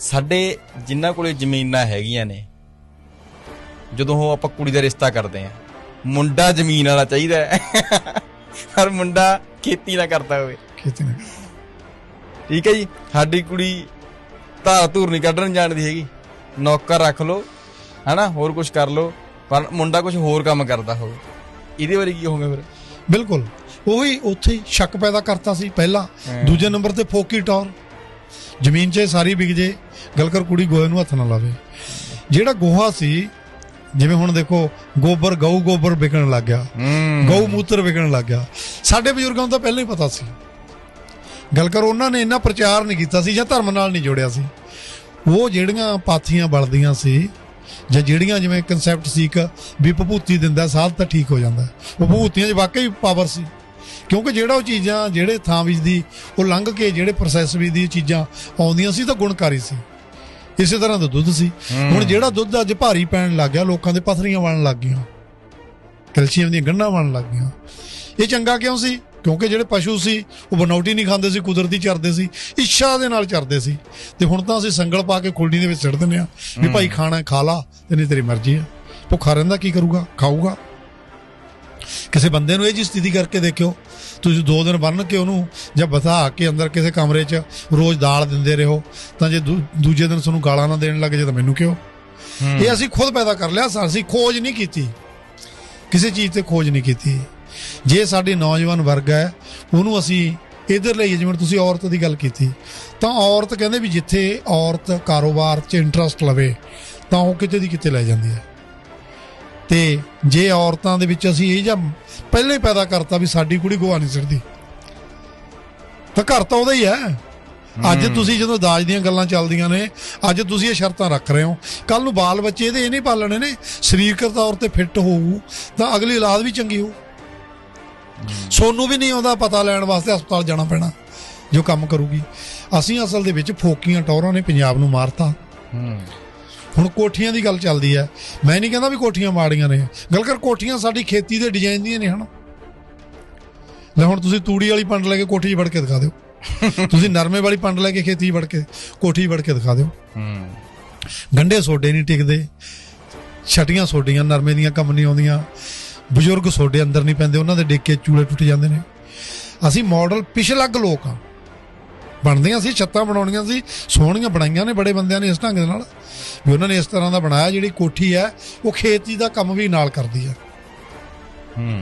ਸਾਡੇ ਜਿਨ੍ਹਾਂ ਕੋਲੇ ਜ਼ਮੀਨਾਂ ਹੈਗੀਆਂ ਨੇ ਜਦੋਂ ਉਹ ਆਪਾਂ ਕੁੜੀ ਦਾ ਰਿਸ਼ਤਾ ਕਰਦੇ ਆ ਮੁੰਡਾ ਜ਼ਮੀਨ ਵਾਲਾ ਚਾਹੀਦਾ ਹੈ। ਪਰ ਮੁੰਡਾ ਖੇਤੀ ਨਾ ਕਰਦਾ ਹੋਵੇ। ਖੇਤੀ ਨੇ ਠੀਕ ਹੈ ਜੀ ਸਾਡੀ ਕੁੜੀ ਧਾਰ ਧੂਰ ਨਹੀਂ ਕੱਢਣ ਜਾਣਦੀ ਹੈਗੀ। ਨੌਕਰ ਰੱਖ ਲਓ ਹਨਾ ਹੋਰ ਕੁਝ ਕਰ ਲਓ ਪਰ ਮੁੰਡਾ ਕੁਝ ਹੋਰ ਕੰਮ ਕਰਦਾ ਹੋਵੇ। ਇਹਦੇ ਬਾਰੇ ਕੀ ਹੋਵੇ ਫਿਰ? ਬਿਲਕੁਲ। ਉਹੀ ਉੱਥੇ ਸ਼ੱਕ ਪੈਦਾ ਕਰਤਾ ਸੀ ਪਹਿਲਾ। ਦੂਜੇ ਨੰਬਰ ਤੇ ਫੋਕੀ ਟੌਰ। ਜ਼ਮੀਨ 'ਚ ਸਾਰੀ ਵਿਕ ਜੇ ਗੱਲ ਕਰ ਕੁੜੀ ਗੋਹੇ ਨੂੰ ਹੱਥ ਨਾ ਲਾਵੇ। ਜਿਹੜਾ ਗੋਹਾ ਸੀ ਜਿਵੇਂ ਹੁਣ ਦੇਖੋ ਗੋਬਰ ਗਊ ਗੋਬਰ ਵਿਕਣ ਲੱਗ ਗਿਆ। ਗਊ ਮੂਤਰ ਵਿਕਣ ਲੱਗ ਗਿਆ। ਸਾਡੇ ਬਜ਼ੁਰਗਾਂ ਨੂੰ ਤਾਂ ਪਹਿਲਾਂ ਹੀ ਪਤਾ ਸੀ। ਗੱਲ ਕਰ ਉਹਨਾਂ ਨੇ ਇੰਨਾ ਪ੍ਰਚਾਰ ਨਹੀਂ ਕੀਤਾ ਸੀ ਜਾਂ ਧਰਮ ਨਾਲ ਨਹੀਂ ਜੋੜਿਆ ਸੀ। ਉਹ ਜਿਹੜੀਆਂ ਪਾਥੀਆਂ ਬਲਦੀਆਂ ਸੀ ਜਾਂ ਜਿਹੜੀਆਂ ਜਿਵੇਂ ਕਨਸੈਪਟ ਸੀ ਇੱਕ ਵੀ ਭਭੂਤੀ ਦਿੰਦਾ ਸਾਧ ਤਾਂ ਠੀਕ ਹੋ ਜਾਂਦਾ। ਉਹ ਭਭੂਤੀਆਂ 'ਚ ਵਾਕਈ ਪਾਵਰ ਸੀ। ਕਿਉਂਕਿ ਜਿਹੜਾ ਉਹ ਚੀਜ਼ਾਂ ਜਿਹੜੇ ਥਾਂ ਵਿੱਚ ਦੀ ਉਹ ਲੰਘ ਕੇ ਜਿਹੜੇ ਪ੍ਰੋਸੈਸ ਵਿੱਚ ਦੀ ਚੀਜ਼ਾਂ ਆਉਂਦੀਆਂ ਸੀ ਤਾਂ ਗੁਣਕਾਰੀ ਸੀ। ਇਸੇ ਤਰ੍ਹਾਂ ਦਾ ਦੁੱਧ ਸੀ। ਹੁਣ ਜਿਹੜਾ ਦੁੱਧ ਅੱਜ ਭਾਰੀ ਪੈਣ ਲੱਗ ਗਿਆ ਲੋਕਾਂ ਦੇ ਪਥਰੀਆਂ ਬਣਨ ਲੱਗ ਗਈਆਂ। ਕੈਲਸ਼ੀਅਮ ਦੀਆਂ ਗੰਢਾਂ ਬਣਨ ਲੱਗ ਗਈਆਂ। ਇਹ ਚੰਗਾ ਕਿਉਂ ਸੀ? ਕਿਉਂਕਿ ਜਿਹੜੇ ਪਸ਼ੂ ਸੀ ਉਹ ਬਨੌਟੀ ਨਹੀਂ ਖਾਂਦੇ ਸੀ ਕੁਦਰਤੀ ਚਰਦੇ ਸੀ ਇੱਛਾ ਦੇ ਨਾਲ ਚਰਦੇ ਸੀ। ਤੇ ਹੁਣ ਤਾਂ ਅਸੀਂ ਸੰਗਲ ਪਾ ਕੇ ਖੁਲਣੀ ਦੇ ਵਿੱਚ ਸਿੱਟ ਦਿੰਦੇ ਆ ਵੀ ਭਾਈ ਖਾਣਾ ਖਾ ਲਾ ਤੇ ਨਹੀਂ ਤੇਰੀ ਮਰਜ਼ੀ ਹੈ। ਭੁੱਖਾ ਰਹਿੰਦਾ ਕੀ ਕਰੂਗਾ? ਖਾਊਗਾ? ਕਿਸੇ ਬੰਦੇ ਨੂੰ ਇਹ ਜੀ ਸਥਿਤੀ ਕਰਕੇ ਦੇਖਿਓ ਤੁਸੀਂ ਦੋ ਦਿਨ ਬੰਨ ਕੇ ਉਹਨੂੰ ਜਾਂ ਬਤਾ ਕੇ ਅੰਦਰ ਕਿਸੇ ਕਮਰੇ 'ਚ ਰੋਜ਼ ਦਾਲ ਦਿੰਦੇ ਰਹੋ ਤਾਂ ਜੇ ਦੂਜੇ ਦਿਨ ਤੁਹਾਨੂੰ ਗਾਲਾਂ ਨਾ ਦੇਣ ਲੱਗ ਜੇ ਤਾਂ ਮੈਨੂੰ ਕਿਉਂ? ਇਹ ਅਸੀਂ ਖੁਦ ਪੈਦਾ ਕਰ ਲਿਆ ਅਸੀਂ ਖੋਜ ਨਹੀਂ ਕੀਤੀ। ਕਿਸੇ ਚੀਜ਼ ਤੇ ਖੋਜ ਨਹੀਂ ਕੀਤੀ। ਜੇ ਸਾਡੀ ਨੌਜਵਾਨ ਵਰਗ ਹੈ ਉਹਨੂੰ ਅਸੀਂ ਇਧਰ ਲਈ ਜਿਵੇਂ ਤੁਸੀਂ ਔਰਤ ਦੀ ਗੱਲ ਕੀਤੀ ਤਾਂ ਔਰਤ ਕਹਿੰਦੇ ਵੀ ਜਿੱਥੇ ਔਰਤ ਕਾਰੋਬਾਰ 'ਚ ਇੰਟਰਸਟ ਲਵੇ ਤਾਂ ਉਹ ਕਿਤੇ ਦੀ ਕਿਤੇ ਲੈ ਜਾਂਦੀ ਹੈ। ਤੇ ਜੇ ਔਰਤਾਂ ਦੇ ਵਿੱਚ ਅਸੀਂ ਇਹ ਜਾਂ ਪਹਿਲਾਂ ਹੀ ਪੈਦਾ ਕਰਤਾ ਵੀ ਸਾਡੀ ਕੁੜੀ ਗੋਆ ਨਹੀਂ ਸਿਰਦੀ ਤਾਂ ਘਰ ਤਾਂ ਉਹਦਾ ਹੀ ਹੈ। ਅੱਜ ਤੁਸੀਂ ਜਦੋਂ ਦਾਜ ਦੀਆਂ ਗੱਲਾਂ ਚੱਲਦੀਆਂ ਨੇ ਅੱਜ ਤੁਸੀਂ ਇਹ ਸ਼ਰਤਾਂ ਰੱਖ ਰਹੇ ਹੋ। ਕੱਲ ਨੂੰ ਬਾਲ ਬੱਚੇ ਇਹਦੇ ਇਹ ਨਹੀਂ ਪਾਲਣੇ ਨੇ ਸਰੀਰਕ ਤੌਰ ਤੇ ਫਿੱਟ ਹੋਊ ਤਾਂ ਅਗਲੀ ਔਲਾਦ ਵੀ ਚੰਗੀ ਹੋਊ। ਸੋਨੂੰ ਵੀ ਨਹੀਂ ਆਉਂਦਾ ਪਤਾ ਲੈਣ ਵਾਸਤੇ ਹਸਪਤਾਲ ਜਾਣਾ ਪੈਣਾ ਜੋ ਕੰਮ ਕਰੂਗੀ। ਅਸੀਂ ਅਸਲ ਦੇ ਵਿੱਚ ਫੋਕੀਆਂ ਟੌਰਾਂ ਨੇ ਪੰਜਾਬ ਨੂੰ ਮਾਰਤਾ। ਹੂੰ। ਹੁਣ ਕੋਠੀਆਂ ਦੀ ਗੱਲ ਚੱਲਦੀ ਹੈ। ਮੈਂ ਨਹੀਂ ਕਹਿੰਦਾ ਵੀ ਕੋਠੀਆਂ ਮਾੜੀਆਂ ਨੇ। ਗੱਲ ਕਰ ਕੋਠੀਆਂ ਸਾਡੀ ਖੇਤੀ ਦੇ ਡਿਜ਼ਾਈਨ ਦੀਆਂ ਨੇ ਹਨ। ਲੈ ਹੁਣ ਤੁਸੀਂ ਤੂੜੀ ਵਾਲੀ ਪੰਡ ਲੈ ਕੇ ਕੋਠੀ ਵੜ ਕੇ ਦਿਖਾ ਦਿਓ। ਤੁਸੀਂ ਨਰਮੇ ਵਾਲੀ ਪੰਡ ਲੈ ਕੇ ਖੇਤੀ ਵੜ ਕੇ ਕੋਠੀ ਵੜ ਕੇ ਦਿਖਾ ਦਿਓ। ਹੂੰ। ਗੰਡੇ ਸੋਡੇ ਨਹੀਂ ਟਿਕਦੇ। ਛਟੀਆਂ ਸੋਡੀਆਂ ਨਰਮੇ ਦੀਆਂ ਕੰਮ ਨਹੀਂ ਆਉਂਦੀਆਂ। ਬਜ਼ੁਰਗ ਸੋਡੇ ਅੰਦਰ ਨਹੀਂ ਪੈਂਦੇ ਉਹਨਾਂ ਦੇ ਡੇਕੇ ਚੂਲੇ ਟੁੱਟ ਜਾਂਦੇ ਨੇ। ਅਸੀਂ ਮਾਡਲ ਪਿਛਲੱਗ ਲੋਕ ਆ ਬਣਦੀਆਂ ਸੀ, ਛੱਤਾਂ ਬਣਾਉਣੀਆਂ ਸੀ, ਸੋਹਣੀਆਂ ਬਣਾਈਆਂ ਨੇ ਬੜੇ ਬੰਦਿਆਂ ਨੇ ਇਸ ਢੰਗ ਦੇ ਨਾਲ, ਵੀ ਉਹਨਾਂ ਨੇ ਇਸ ਤਰ੍ਹਾਂ ਦਾ ਬਣਾਇਆ, ਜਿਹੜੀ ਕੋਠੀ ਹੈ, ਉਹ ਖੇਤੀ ਦਾ ਕੰਮ ਵੀ ਨਾਲ ਕਰਦੀ ਹੈ। ਹੂੰ।